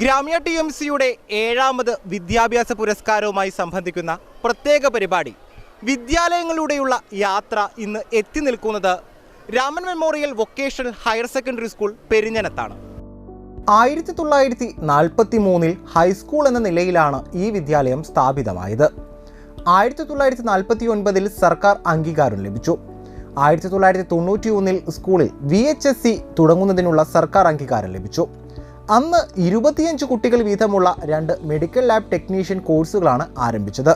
ഗ്രാമ്യ T M സിയുടെ ഏഴാമത് വിദ്യാഭ്യാസ പുരസ്കാരവുമായി സംബന്ധിക്കുന്ന പ്രത്യേക പരിപാടി വിദ്യാലയങ്ങളിലൂടെയുള്ള യാത്ര ഇന്ന് എത്തി നിൽക്കുന്നത് Raman memorial vocational higher secondary school പെരിഞ്ഞനത്താണ്. ആയിരത്തി തൊള്ളായിരത്തി നാൽപ്പത്തി മൂന്നിൽ ഹൈസ്കൂൾ എന്ന നിലയിലാണ് ഈ വിദ്യാലയം സ്ഥാപിതമായത്. ആയിരത്തി തൊള്ളായിരത്തി നാൽപ്പത്തി ഒൻപതിൽ സർക്കാർ അംഗീകാരം ലഭിച്ചു. ആയിരത്തി തൊള്ളായിരത്തി തൊണ്ണൂറ്റി ഒന്നിൽ സ്കൂളിൽ വി എച്ച് എസ് സി തുടങ്ങുന്നതിനുള്ള സർക്കാർ അംഗീകാരം ലഭിച്ചു. അന്ന് ഇരുപത്തിയഞ്ച് കുട്ടികൾ വീതമുള്ള രണ്ട് മെഡിക്കൽ ലാബ് ടെക്നീഷ്യൻ കോഴ്സുകളാണ് ആരംഭിച്ചത്.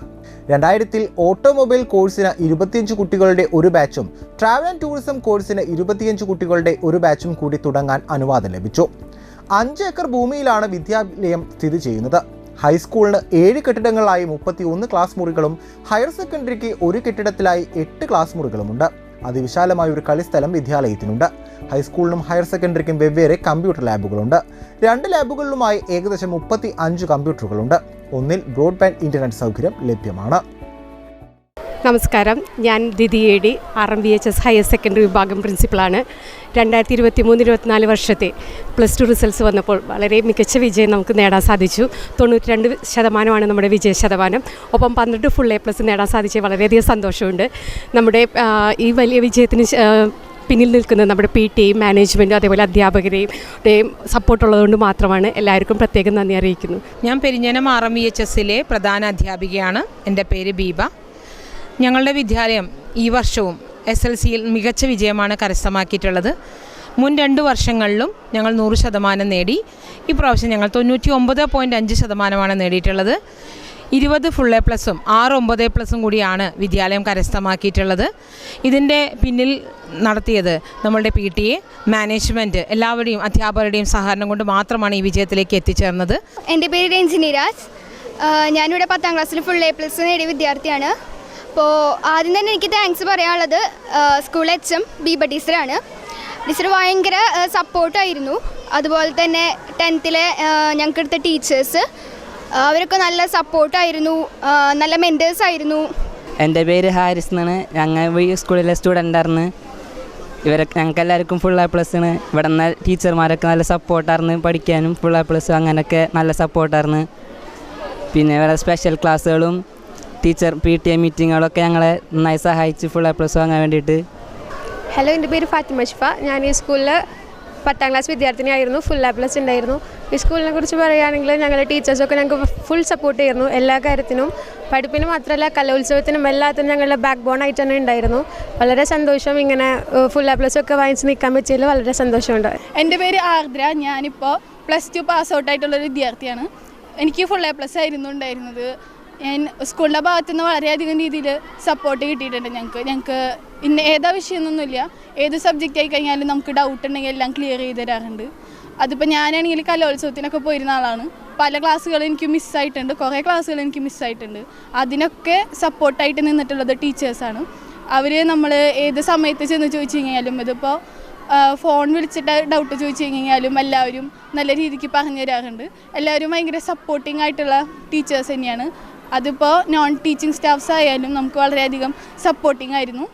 രണ്ടായിരത്തിൽ ഓട്ടോമൊബൈൽ കോഴ്സിന് ഇരുപത്തിയഞ്ച് കുട്ടികളുടെ ഒരു ബാച്ചും ട്രാവൽ ആൻഡ് ടൂറിസം കോഴ്സിന് ഇരുപത്തിയഞ്ച് കുട്ടികളുടെ ഒരു ബാച്ചും കൂടി തുടങ്ങാൻ അനുവാദം ലഭിച്ചു. അഞ്ച് ഏക്കർ ഭൂമിയിലാണ് വിദ്യാലയം സ്ഥിതി ചെയ്യുന്നത്. ഹൈസ്കൂളിന് ഏഴ് കെട്ടിടങ്ങളായി മുപ്പത്തി ഒന്ന് ക്ലാസ് മുറികളും ഹയർ സെക്കൻഡറിക്ക് ഒരു കെട്ടിടത്തിലായി എട്ട് ക്ലാസ് മുറികളുമുണ്ട്. അതിവിശാലമായ ഒരു കളിസ്ഥലം വിദ്യാലയത്തിനുണ്ട്. ഹൈസ്കൂളിനും ഹയർ സെക്കൻഡറിക്കും വെവ്വേറെ കമ്പ്യൂട്ടർ ലാബുകളുണ്ട്. രണ്ട് ലാബുകളിലുമായി ഏകദേശം മുപ്പത്തി അഞ്ച് കമ്പ്യൂട്ടറുകളുണ്ട്. ഒന്നിൽ ബ്രോഡ്ബാൻഡ് ഇന്റർനെറ്റ് സൗകര്യം ലഭ്യമാണ്. നമസ്കാരം. ഞാൻ A R M B H S higher secondary വിഭാഗം പ്രിൻസിപ്പളാണ്. രണ്ടായിരത്തി ഇരുപത്തി മൂന്ന് ഇരുപത്തിനാല് വർഷത്തെ പ്ലസ് ടു റിസൾട്ട്സ് വന്നപ്പോൾ വളരെ മികച്ച വിജയം നമുക്ക് നേടാൻ സാധിച്ചു. തൊണ്ണൂറ്റി രണ്ട് ശതമാനമാണ് നമ്മുടെ വിജയ ശതമാനം. ഒപ്പം പന്ത്രണ്ട് ഫുൾ എ പ്ലസ് നേടാൻ സാധിച്ച വളരെയധികം സന്തോഷമുണ്ട്. നമ്മുടെ ഈ വലിയ വിജയത്തിന് പിന്നിൽ നിൽക്കുന്നത് നമ്മുടെ പി ടിയും മാനേജ്മെന്റും അതേപോലെ അധ്യാപകരെയും സപ്പോർട്ടുള്ളതുകൊണ്ട് മാത്രമാണ് എല്ലാവർക്കും പ്രത്യേകം നന്ദി അറിയിക്കുന്നു. ഞാൻ Perinjanam R M V H എസിലെ പ്രധാന അധ്യാപികയാണ്. എന്റെ പേര് ബീബ. ഞങ്ങളുടെ വിദ്യാലയം ഈ വർഷവും എസ് എൽ സിയിൽ മികച്ച വിജയമാണ് കരസ്ഥമാക്കിയിട്ടുള്ളത്. മുൻ രണ്ട് വർഷങ്ങളിലും ഞങ്ങൾ നൂറ് ശതമാനം നേടി. ഈ പ്രാവശ്യം ഞങ്ങൾ തൊണ്ണൂറ്റി ഒമ്പത് പോയിന്റ് അഞ്ച് ശതമാനമാണ് നേടിയിട്ടുള്ളത്. ഇരുപത് ഫുൾ എ പ്ലസും ആറ് ഒമ്പത് പ്ലസും കൂടിയാണ് വിദ്യാലയം കരസ്ഥമാക്കിയിട്ടുള്ളത്. ഇതിന്റെ പിന്നിൽ നടത്തിയത് നമ്മളുടെ പി ടി എ മാനേജ്മെന്റ് എല്ലാവരുടെയും അധ്യാപകരുടെയും സഹകരണം കൊണ്ട് മാത്രമാണ് ഈ വിജയത്തിലേക്ക് എത്തിച്ചേർന്നത്. എന്റെ പേര് രഞ്ജിനി രാജ്. ഞാനിവിടെ പത്താം ക്ലാസ്സിൽ ഫുൾ എ പ്ലസ് നേടിയ വിദ്യാർത്ഥിയാണ്. അപ്പോൾ ആദ്യം തന്നെ എനിക്ക് താങ്ക്സ് പറയാനുള്ളത് സ്കൂൾ എച്ച് എം ബീബ ടീച്ചറാണ് ടീച്ചർ ഭയങ്കര സപ്പോർട്ടായിരുന്നു അതുപോലെ തന്നെ ടെൻത്തിലെ ഞങ്ങൾക്ക് എടുത്ത ടീച്ചേഴ്സ് അവരൊക്കെ നല്ല സപ്പോർട്ടായിരുന്നു നല്ല മെന്റേഴ്സ് ആയിരുന്നു. എന്റെ പേര് ഹാരിസ് എന്നാണ്. ഞങ്ങൾ ഈ സ്കൂളിലെ സ്റ്റുഡന്റ് ആയിരുന്നു. ഇവരൊക്കെ ഞങ്ങൾക്ക് എല്ലാവർക്കും ഫുൾ എ പ്ലസ് ആണ്. ഇവിടെ നിന്ന് ടീച്ചർമാരൊക്കെ നല്ല സപ്പോർട്ടായിരുന്നു പഠിക്കാനും ഫുൾ എ പ്ലസ് അങ്ങനെയൊക്കെ നല്ല സപ്പോർട്ടായിരുന്നു പിന്നെ വേറെ സ്പെഷ്യൽ ക്ലാസ്സുകളും ടീച്ചർ പി ടി എ മീറ്റിങ്ങുകളൊക്കെ ഞങ്ങളെ നന്നായി സഹായിച്ച് ഫുൾ എ പ്ലസ് വാങ്ങാൻ വേണ്ടിയിട്ട്. ഹലോ എന്റെ പേര് ഫാത്തിമ ഷിഫ ഞാൻ ഈ സ്കൂളിൽ പത്താം ക്ലാസ് വിദ്യാർത്ഥിനിയായിരുന്നു ഫുൾ എ പ്ലസ് ഉണ്ടായിരുന്നു. ഈ സ്കൂളിനെ കുറിച്ച് പറയുകയാണെങ്കിൽ ഞങ്ങളുടെ ടീച്ചേഴ്സൊക്കെ ഞങ്ങൾക്ക് ഫുൾ സപ്പോർട്ട് ചെയ്യുന്നു എല്ലാ കാര്യത്തിനും. പഠിപ്പിന് മാത്രമല്ല കലോത്സവത്തിനും എല്ലാത്തിനും ഞങ്ങളുടെ ബാക്ക് ബോൺ ആയിട്ട് തന്നെ ഉണ്ടായിരുന്നു. വളരെ സന്തോഷം ഇങ്ങനെ ഫുൾ എ പ്ലസ് ഒക്കെ വാങ്ങിച്ച് നിൽക്കാൻ പറ്റിയതിൽ വളരെ സന്തോഷമുണ്ട്. എന്റെ പേര് ആർദ്ര. ഞാനിപ്പോൾ പ്ലസ് ടു പാസ് ഔട്ട് ആയിട്ടുള്ളൊരു വിദ്യാർത്ഥിയാണ്. എനിക്ക് ഫുൾ എ പ്ലസ് ആയിരുന്നു ഉണ്ടായിരുന്നത്. സ്കൂളിന്റെ ഭാഗത്തു നിന്ന് വളരെയധികം രീതിയിൽ സപ്പോർട്ട് കിട്ടിയിട്ടുണ്ട് ഞങ്ങൾക്ക് ഞങ്ങൾക്ക് ഇന്ന ഏതാ വിഷയമൊന്നുമില്ല. ഏത് സബ്ജക്റ്റ് ആയി കഴിഞ്ഞാലും നമുക്ക് ഡൗട്ട് ഉണ്ടെങ്കിൽ എല്ലാം ക്ലിയർ ചെയ്ത് തരാറുണ്ട്. അതിപ്പോൾ ഞാനാണെങ്കിൽ കലോത്സവത്തിനൊക്കെ പോയിരുന്ന ആളാണ്. പല ക്ലാസ്സുകൾ എനിക്ക് മിസ്സായിട്ടുണ്ട് കുറേ ക്ലാസ്സുകൾ എനിക്ക് മിസ്സായിട്ടുണ്ട് അതിനൊക്കെ സപ്പോർട്ടായിട്ട് നിന്നിട്ടുള്ളത് ടീച്ചേഴ്സാണ് അവർ നമ്മൾ ഏത് സമയത്ത് ചെന്ന് ചോദിച്ചു കഴിഞ്ഞാലും ഇതിപ്പോൾ ഫോൺ വിളിച്ചിട്ട് ഡൗട്ട് ചോദിച്ചു കഴിഞ്ഞാലും എല്ലാവരും നല്ല രീതിക്ക് പറഞ്ഞു തരാറുണ്ട്. എല്ലാവരും ഭയങ്കര സപ്പോർട്ടിംഗ് ആയിട്ടുള്ള ടീച്ചേഴ്സ് തന്നെയാണ്. അതിപ്പോൾ നോൺ ടീച്ചിങ് സ്റ്റാഫ്സ് ആയാലും നമുക്ക് വളരെയധികം സപ്പോർട്ടിംഗ് ആയിരുന്നു.